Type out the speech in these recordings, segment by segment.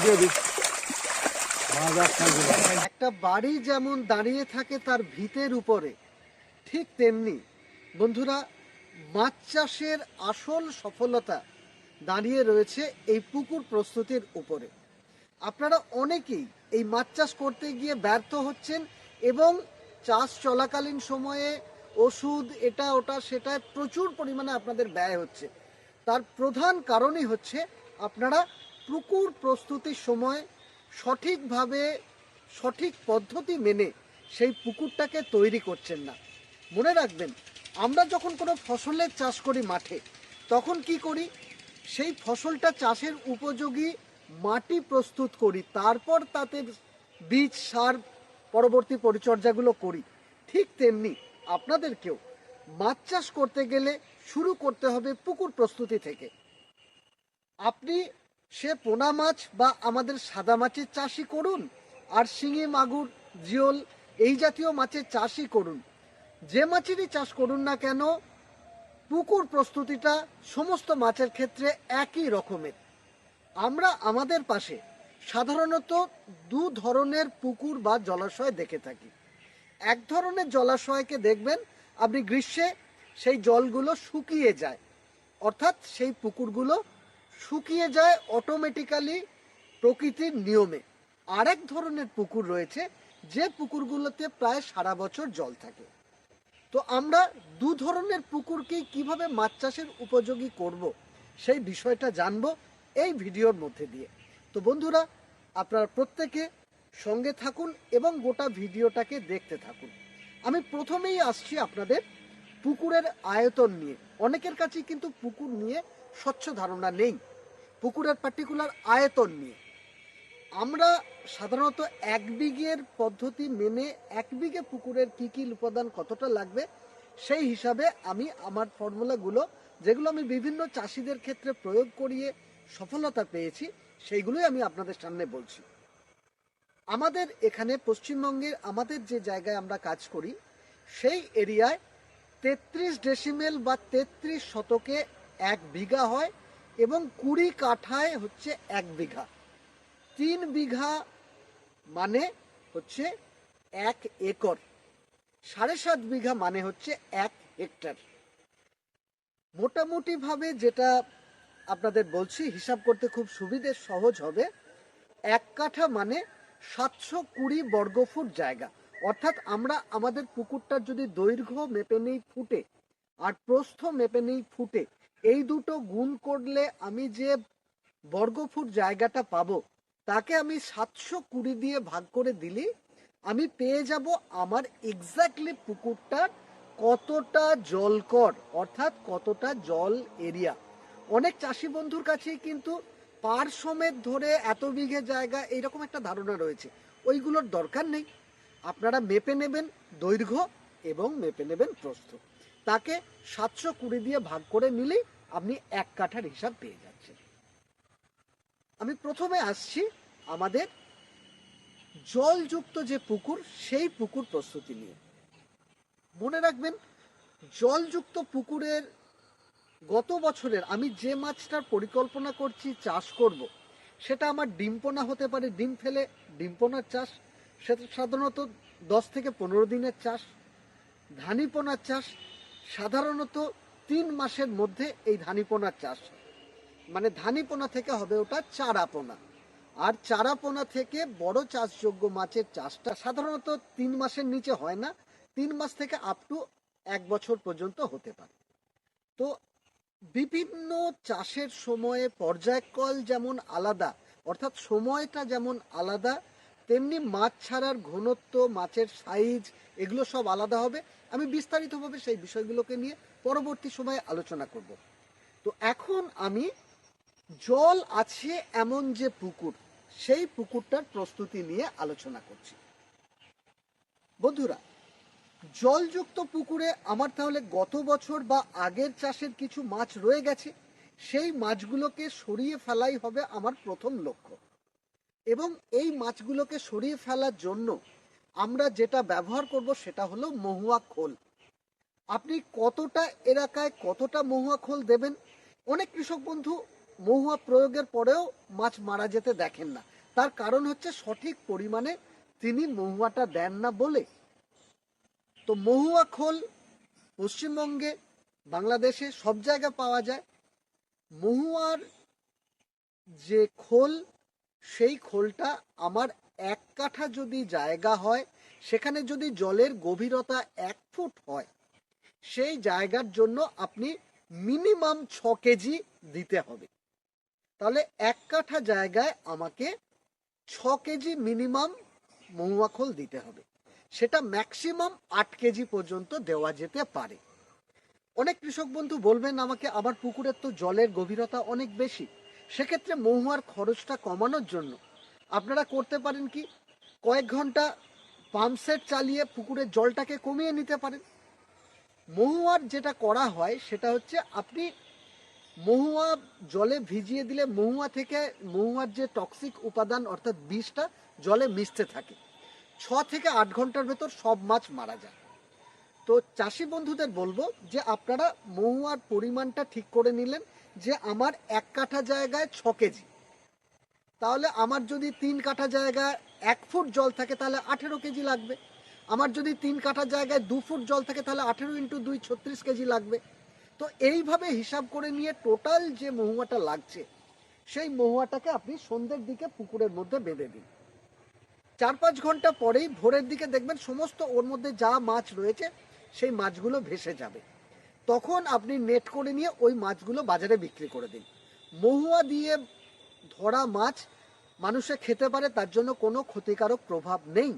দিয়ে। একটা বাড়ি যেমন দাঁড়িয়ে থাকে তার ভিতের উপরে ঠিক তেমনি বন্ধুরা মাছ চাষের আসল সফলতা দাঁড়িয়ে রয়েছে এই পুকুর প্রস্তুতির উপরে। আপনারা অনেকেই এই মাছ চাষ করতে গিয়ে ব্যর্থ হচ্ছেন এবং চাষ চলাকালীন সময়ে ওষুধ এটা ওটা সেটা প্রচুর পরিমাণে আপনাদের ব্যয় হচ্ছে। তার প্রধান কারণই হচ্ছে আপনারা পুকুর প্রস্তুতির সময় সঠিকভাবে সঠিক পদ্ধতি মেনে সেই পুকুরটাকে তৈরি করছেন না। মনে রাখবেন, আমরা যখন কোনো ফসলের চাষ করি মাঠে, তখন কি করি? সেই ফসলটা চাষের উপযোগী মাটি প্রস্তুত করি, তারপর তাতে বীজ, সার, পরবর্তী পরিচর্যাগুলো করি। ঠিক তেমনি আপনাদেরকেও মাছ চাষ করতে গেলে শুরু করতে হবে পুকুর প্রস্তুতি থেকে। আপনি সে পোনা মাছ বা আমাদের সাদা মাছের চাষই করুন আর শিঙি, মাগুর, জিওল এই জাতীয় মাছের চাষই করুন। যে মাছেরই চাষ করুন না কেন, পুকুর প্রস্তুতিটা সমস্ত মাছের ক্ষেত্রে একই রকমের। আমরা আমাদের পাশে সাধারণত দু ধরনের পুকুর বা জলাশয় দেখে থাকি। এক ধরনের জলাশয়কে দেখবেন, আপনি গ্রীষ্মে সেই জলগুলো শুকিয়ে যায়। অর্থাৎ সেই পুকুরগুলো শুকিয়ে যায় অটোমেটিক্যালি প্রকৃতির নিয়মে। আরেক ধরনের পুকুর রয়েছে, যে পুকুরগুলোতে প্রায় সারা বছর জল থাকে। তো আমরা দু ধরনের পুকুরকেই কীভাবে মাছ চাষের উপযোগী করব, সেই বিষয়টা জানব এই ভিডিওর মধ্যে দিয়ে। তো বন্ধুরা, আপনারা প্রত্যেকে সঙ্গে থাকুন এবং গোটা ভিডিওটাকে দেখতে থাকুন। আমি প্রথমেই আসছি আপনাদের পুকুরের আয়তন নিয়ে। অনেকের কাছেই কিন্তু পুকুর নিয়ে স্বচ্ছ ধারণা নেই। পুকুরের পার্টিকুলার আয়তন নিয়ে। আমরা সাধারণত এক বিঘের পদ্ধতি মেনে এক বিঘে পুকুরের কী কী উপাদান কতটা লাগবে, সেই হিসাবে আমি আমার ফর্মুলাগুলো, যেগুলো আমি বিভিন্ন চাষিদের ক্ষেত্রে প্রয়োগ করিয়ে সফলতা পেয়েছি, সেইগুলোই আমি আপনাদের সামনে বলছি। আমাদের এখানে পশ্চিমবঙ্গের আমাদের যে জায়গায় আমরা কাজ করি, সেই এরিয়ায় তেত্রিশ ডেসিমেল বা তেত্রিশ শতকে এক বিঘা হয় এবং কুড়ি কাঠায় হচ্ছে এক বিঘা। তিন বিঘা মানে হচ্ছে এক একর। সাড়ে সাত বিঘা মানে হচ্ছে এক হেক্টর। মোটামুটিভাবে যেটা আপনাদের বলছি, হিসাব করতে খুব সুবিধে, সহজ হবে। এক কাঠা মানে সাতশো কুড়ি বর্গফুট জায়গা। অর্থাৎ আমরা আমাদের পুকুরটার যদি দৈর্ঘ্য মেপে নেই ফুটে, আর প্রস্থ মেপে নেই ফুটে এই দুটো গুণ করলে আমি যে বর্গফুট জায়গাটা পাবো, তাকে আমি সাতশো কুড়ি দিয়ে ভাগ করে দিলি, আমি পেয়ে যাব আমার এক্স্যাক্টলি পুকুরটার কতটা জলকর, অর্থাৎ কতটা জল এরিয়া। অনেক চাষি বন্ধুর কাছেই কিন্তু পার সমেত ধরে এত বিঘে জায়গা এইরকম একটা ধারণা রয়েছে, ওইগুলোর দরকার নেই। আপনারা মেপে নেবেন দৈর্ঘ্য এবং মেপে নেবেন প্রস্থ। তাকে সাতশো কুড়ি দিয়ে ভাগ করে নিলেই আপনি এক কাঠার হিসাব পেয়ে যাচ্ছেন আমি প্রথমে আসছি আমাদের জলযুক্ত যে পুকুর, সেই পুকুর প্রস্তুতি নিয়ে মনে রাখবেন, জলযুক্ত পুকুরের গত বছরের আমি যে মাছটার পরিকল্পনা করছি, চাষ করব। সেটা আমার ডিম পোনা হতে পারে ডিম ফেলে ডিম পোনার চাষ, সেটা সাধারণত দশ থেকে পনেরো দিনের চাষ ধানি পোনার চাষ, সাধারণত তিন মাসের মধ্যে এই ধানি পোনার চাষ মানে ধানি পোনা থেকে হবে ওটা চারা পোনা আর চারা পোনা থেকে বড় চাষযোগ্য মাছের চাষটা সাধারণত তিন মাসের নিচে হয় না, তিন মাস থেকে আপ টু এক বছর পর্যন্ত হতে পারে। তো বিভিন্ন চাষের সময়ে পর্যায়কল যেমন আলাদা, অর্থাৎ সময়টা যেমন আলাদা তেমনি মাছ ছাড়ার ঘনত্ব, মাছের সাইজ এগুলো সব আলাদা হবে। আমি বিস্তারিতভাবে সেই বিষয়গুলোকে নিয়ে পরবর্তী সময়ে আলোচনা করব। তো এখন আমি জল আছে এমন যে পুকুর, সেই পুকুরটার প্রস্তুতি নিয়ে আলোচনা করছি। বন্ধুরা, জলযুক্ত পুকুরে আমার তাহলে গত বছর বা আগের চাষের কিছু মাছ রয়ে গেছে, সেই মাছগুলোকে সরিয়ে ফেলাই হবে আমার প্রথম লক্ষ্য। এবং এই মাছগুলোকে সরিয়ে ফেলার জন্য আমরা যেটা ব্যবহার করব সেটা হলো মহুয়া খোল। আপনি কতটা এলাকায় কতটা মহুয়া খোল দেবেন? অনেক কৃষক বন্ধু মহুয়া প্রয়োগের পরেও মাছ মারা যেতে দেখেন না। তার কারণ হচ্ছে সঠিক পরিমাণে তিনি মহুয়াটা দেন না বলে। তো মহুয়া খোল পশ্চিমবঙ্গে, বাংলাদেশে সব জায়গায় পাওয়া যায়। মহুয়ার যে খোল সেই খোলটা আমার এক কাঠা যদি জায়গা হয়, সেখানে যদি জলের গভীরতা এক ফুট হয়, সেই জায়গার জন্য আপনি মিনিমাম ছ কেজি দিতে হবে। তাহলে এক কাঠা জায়গায় আমাকে ছ কেজি মিনিমাম মহুয়া খোল দিতে হবে। সেটা ম্যাক্সিমাম আট কেজি পর্যন্ত দেওয়া যেতে পারে। অনেক কৃষক বন্ধু বলবেন আমাকে, আমার পুকুরের তো জলের গভীরতা অনেক বেশি। সেক্ষেত্রে মহুয়ার খরচটা কমানোর জন্য আপনারা করতে পারেন কি, কয়েক ঘণ্টা পাম্প সেট চালিয়ে পুকুরের জলটাকে কমিয়ে নিতে পারেন। মহুয়ার যেটা করা হয় সেটা হচ্ছে আপনি মহুয়া জলে ভিজিয়ে দিলে মহুয়া থেকে মহুয়ার যে টক্সিক উপাদান অর্থাৎ বিষটা জলে মিশতে থাকে। ছ থেকে আট ঘণ্টার ভেতর সব মাছ মারা যায়। তো চাষি বন্ধুদের বলব যে আপনারা মহুয়ার পরিমাণটা ঠিক করে নিলেন যে আমার এক কাঠা জায়গায় ছ কেজি। তাহলে আমার যদি তিন কাঠা জায়গায় এক ফুট জল থাকে, তাহলে আঠেরো কেজি লাগবে। আমার যদি তিন কাঠা জায়গায় দু ফুট জল থাকে, তাহলে আঠেরো ইন্টু দুই ছত্রিশ কেজি লাগবে। তো এইভাবে হিসাব করে নিয়ে টোটাল যে মহুয়াটা লাগছে, সেই মহুয়াটাকে আপনি সন্ধ্যের দিকে পুকুরের মধ্যে বেঁধে দিন। চার পাঁচ ঘণ্টা পরেই ভোরের দিকে দেখবেন সমস্ত ওর মধ্যে যা মাছ রয়েছে, সেই মাছগুলো ভেসে যাবে। তখন আপনি নেট করে নিয়ে ওই মাছগুলো বাজারে বিক্রি করে দিন। মহুয়া দিয়ে ধরা মাছ মানুষে খেতে পারে, তার জন্য কোনো ক্ষতিকারক প্রভাব নেই।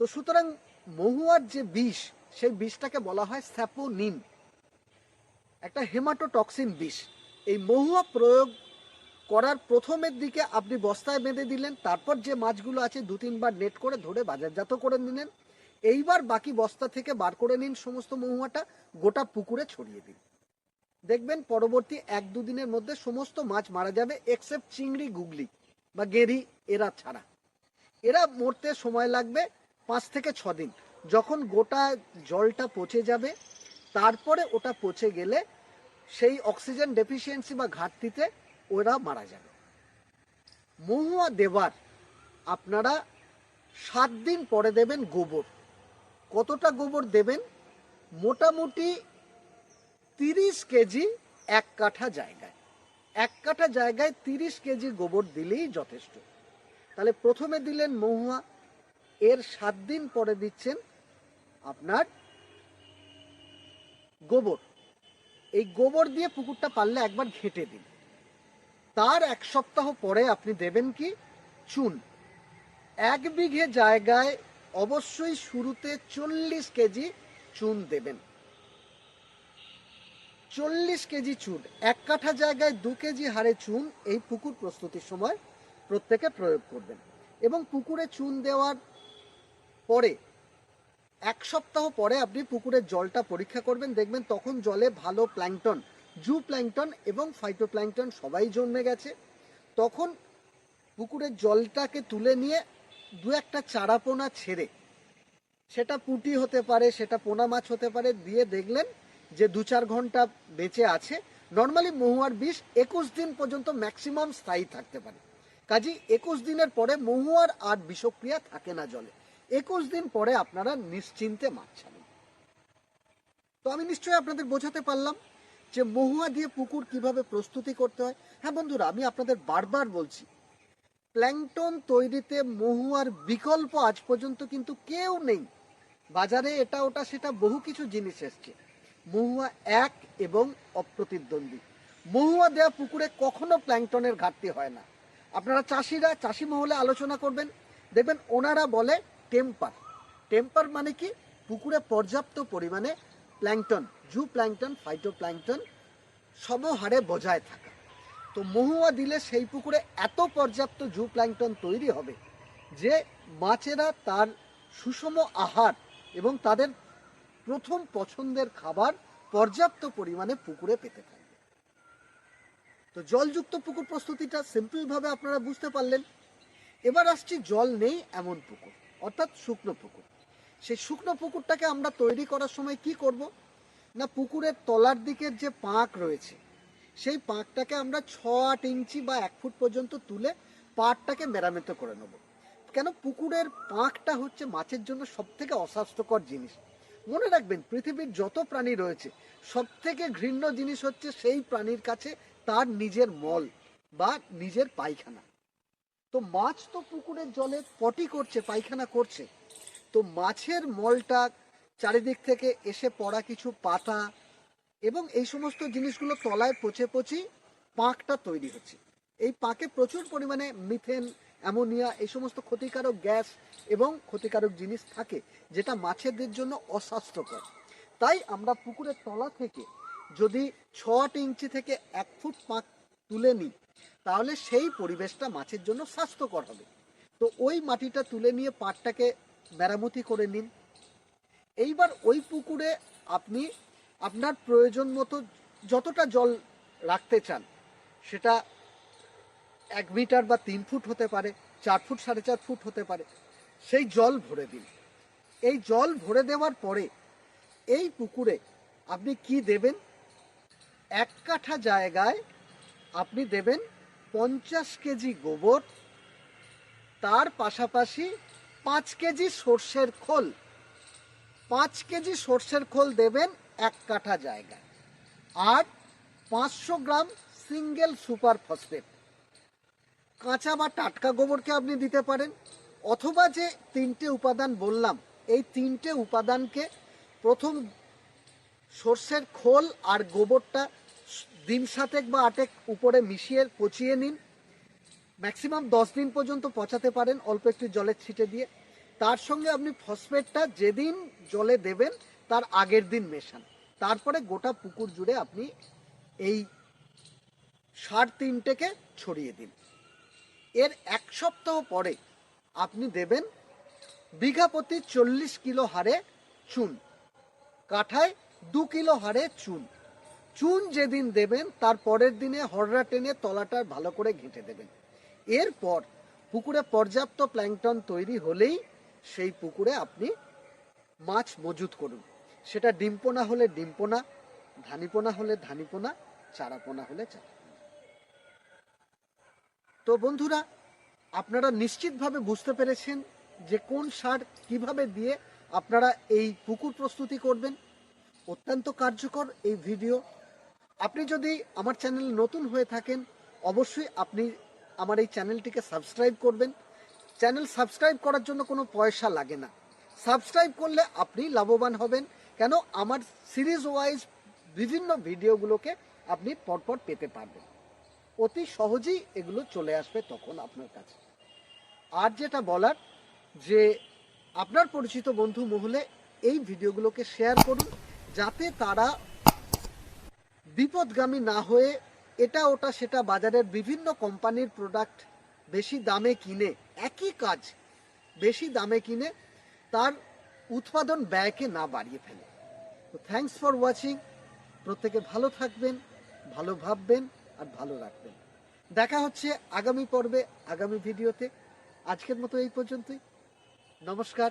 তো সুতরাং মহুয়ার যে বিষ, সেই বিষটাকে বলা হয় স্যাপোনিন। একটা হেমাটোটক্সিন বিষ। এই মহুয়া প্রয়োগ করার প্রথমের দিকে আপনি বস্তায় বেঁধে দিলেন, তারপর যে মাছগুলো আছে দু তিনবার নেট করে ধরে বাজারজাত করে নিলেন। এইবার বাকি বস্তা থেকে বার করে নিন সমস্ত মহুয়াটা, গোটা পুকুরে ছড়িয়ে দিন। দেখবেন পরবর্তী এক দুদিনের মধ্যে সমস্ত মাছ মারা যাবে এক্সেপ্ট চিংড়ি, গুগলি বা গেরি এরা ছাড়া। এরা মরতে সময় লাগবে পাঁচ থেকে ছ দিন। যখন গোটা জলটা পচে যাবে, তারপরে ওটা পচে গেলে সেই অক্সিজেন ডেফিসিয়েন্সি বা ঘাটতিতে ওরা মারা যাবে। মহুয়া দেবার আপনারা সাত দিন পরে দেবেন গোবর। কতটা গোবর দেবেন? মোটামুটি তিরিশ কেজি এক কাঠা জায়গায়। এক কাঠা জায়গায় তিরিশ কেজি গোবর দিলেই যথেষ্ট। তাহলে প্রথমে দিলেন মহুয়া, এর সাত দিন পরে দিচ্ছেন আপনার গোবর। এই গোবর দিয়ে পুকুরটা পারলে একবার ঘেঁটে দিন। তার এক সপ্তাহ পরে আপনি দেবেন কি? চুন। এক বিঘে জায়গায় অবশ্যই শুরুতে চল্লিশ কেজি চুন দেবেন। চল্লিশ কেজি চুন, এক কাঠা জায়গায় দু কেজি হারে চুন এই পুকুর প্রস্তুতির সময় প্রত্যেকে প্রয়োগ করবেন এবং পুকুরে চুন দেওয়ার পরে, এক সপ্তাহ পরে আপনি পুকুরের জলটা পরীক্ষা করবেন, দেখবেন তখন জলে ভালো প্ল্যাংটন, জু প্ল্যাংটন এবং ফাইটোপ্ল্যাংটন সবাই জন্মে গেছে। তখন পুকুরের জলটাকে তুলে নিয়ে দু একটা চারাপোনা ছেড়ে, সেটা পুটি হতে পারে, সেটা পোনা মাছ হতে পারে, দিয়ে দেখলেন যে দু চার ঘণ্টা বেঁচে আছে। নর্মালি মহুয়ার বিষ একুশ দিন পর্যন্ত ম্যাক্সিমাম স্থায়ী থাকতে পারে। কাজী একুশ দিনের পরে মহুয়ার আর বিষক্রিয়া থাকে না জলে। একুশ দিন পরে আপনারা নিশ্চিন্তে মাছ ছাড়েন। তো আমি নিশ্চয়ই আপনাদের বোঝাতে পারলাম যে মহুয়া দিয়ে পুকুর কীভাবে প্রস্তুতি করতে হয়। হ্যাঁ বন্ধুরা, আমি আপনাদের বারবার বলছি প্ল্যাংটন তৈরিতে মহুয়ার বিকল্প আজ পর্যন্ত কিন্তু কেউ নেই। বাজারে এটা, ওটা, সেটা বহু কিছু জিনিস এসছে। মহুয়া এক এবং অপ্রতিদ্বন্দ্বী। মহুয়া দেওয়া পুকুরে কখনো প্ল্যাংটনের ঘাটতি হয় না। আপনারা চাষিরা, চাষি মহলে আলোচনা করবেন। দেখবেন ওনারা বলে টেম্পার। টেম্পার মানে কি? পুকুরে পর্যাপ্ত পরিমাণে plankton zooplankton phytoplankton সমহারে বজায় থাকা। তো মহুয়া দিলে সেই পুকুরে এত পর্যাপ্ত জু প্ল্যাংটন তৈরি হবে যে মাছেরা তার সুষম আহার এবং তাদের প্রথম পছন্দের খাবার পর্যাপ্ত পরিমাণে পুকুরে পেতে থাকবে। তো জলযুক্ত পুকুর প্রস্তুতিটা সিম্পলভাবে আপনারা বুঝতে পারলেন। এবার আসছি জল নেই এমন পুকুর, অর্থাৎ শুকনো পুকুর। সেই শুকনো পুকুরটাকে আমরা তৈরি করার সময় কি করব? না পুকুরের তলার দিকের যে পাঁক রয়েছে সেই পাঁকটাকে আমরা ছ, আট ইঞ্চি বা এক ফুট পর্যন্ত তুলে পাড়টাকে মেরামত করে নেব। কেন? পুকুরের পাঁকটা হচ্ছে মাছের জন্য সব থেকে অস্বাস্থ্যকর জিনিস। মনে রাখবেন, পৃথিবীর যত প্রাণী রয়েছে সব থেকে ঘৃণ্য জিনিস হচ্ছে সেই প্রাণীর কাছে তার নিজের মল বা নিজের পায়খানা। তো মাছ তো পুকুরের জলে পটি করছে, পায়খানা করছে। তো মাছের মলটা চারিদিক থেকে এসে পড়া কিছু পাতা এবং এই সমস্ত জিনিসগুলো তলায় পচে পচি পাঁকটা তৈরি হচ্ছে। এই পাকে প্রচুর পরিমাণে মিথেন, অ্যামোনিয়া এই সমস্ত ক্ষতিকারক গ্যাস এবং ক্ষতিকারক জিনিস থাকে যেটা মাছেদের জন্য অস্বাস্থ্যকর। তাই আমরা পুকুরের তলা থেকে যদি ছ ইঞ্চি থেকে এক ফুট পাক তুলে নিই, তাহলে সেই পরিবেশটা মাছের জন্য স্বাস্থ্যকর হবে। তো ওই মাটিটা তুলে নিয়ে পাটটাকে মেরামতি করে নিন। এইবার ওই পুকুরে আপনি আপনার প্রয়োজন মতো যতটা জল রাখতে চান, সেটা এক মিটার বা তিন ফুট হতে পারে, চার ফুট, সাড়ে চার ফুট হতে পারে, সেই জল ভরে দিন। এই জল ভরে দেওয়ার পরে এই পুকুরে আপনি কি দেবেন? এক কাঠা জায়গায় আপনি দেবেন পঞ্চাশ কেজি গোবর, তার পাশাপাশি পাঁচ কেজি সর্ষের খোল। পাঁচ কেজি সর্ষের খোল দেবেন এক কাঠা জায়গা। আর পাঁচশো গ্রাম সিঙ্গেল সুপার ফসফেট। কাঁচা বা টাটকা গোবরকে আপনি দিতে পারেন, অথবা যে তিনটে উপাদান বললাম, এই তিনটে উপাদানকে প্রথম সর্ষের খোল আর গোবরটা দিন সাতেক বা আটেক উপরে মিশিয়ে পচিয়ে নিন। ম্যাক্সিমাম দশ দিন পর্যন্ত পচাতে পারেন, অল্প একটু জলের ছিটে দিয়ে। তার সঙ্গে আপনি ফসফেটটা যেদিন জলে দেবেন তার আগের দিন মেশান। তারপরে গোটা পুকুর জুড়ে আপনি এই সার তিনটেকে ছড়িয়ে দিন। এর এক সপ্তাহ পরে আপনি দেবেন বিঘা প্রতি চল্লিশ কিলো হারে চুন। কাঠায় দু কিলো হারে চুন। চুন যেদিন দেবেন, তার পরের দিনে হররা টেনে তলাটা ভালো করে ঘেঁটে দেবেন। এরপর পুকুরে পর্যাপ্ত প্ল্যাংটন তৈরি হলেই সেই পুকুরে আপনি মাছ মজুত করুন। সেটা ডিম্পোনা হলে ডিম্পোনা, ধানিপোনা হলে ধানিপোনা, চারাপোনা হলে চারা তো বন্ধুরা, আপনারা নিশ্চিতভাবে বুঝতে পেরেছেন যে কোন সার কীভাবে দিয়ে আপনারা এই পুকুর প্রস্তুতি করবেন। অত্যন্ত কার্যকর এই ভিডিও। আপনি যদি আমার চ্যানেল নতুন হয়ে থাকেন, অবশ্যই আপনি আমার এই চ্যানেলটিকে সাবস্ক্রাইব করবেন। চ্যানেল সাবস্ক্রাইব করার জন্য কোনো পয়সা লাগে না। সাবস্ক্রাইব করলে আপনি লাভবান হবেন। কেন আমার সিরিজ ওয়াইজ বিভিন্ন ভিডিওগুলোকে আপনি পরপর পেতে পারবেন। অতি সহজেই এগুলো চলে আসবে তখন আপনার কাছে। আর যেটা বলার, যে আপনার পরিচিত বন্ধু মহলে এই ভিডিওগুলোকে শেয়ার করুন, যাতে তারা বিপদগামী না হয়ে এটা, ওটা, সেটা বাজারের বিভিন্ন কোম্পানির প্রোডাক্ট বেশি দামে কিনে, একই কাজ বেশি দামে কিনে তার উৎপাদন ব্যয়কে না বাড়িয়ে ফেলে। তো থ্যাঙ্কস ফর ওয়াচিং প্রত্যেকে ভালো থাকবেন, ভালো ভাববেন আর ভালো রাখবেন। দেখা হচ্ছে আগামী পর্বে, আগামী ভিডিওতে। আজকের মতো এই পর্যন্তই। নমস্কার।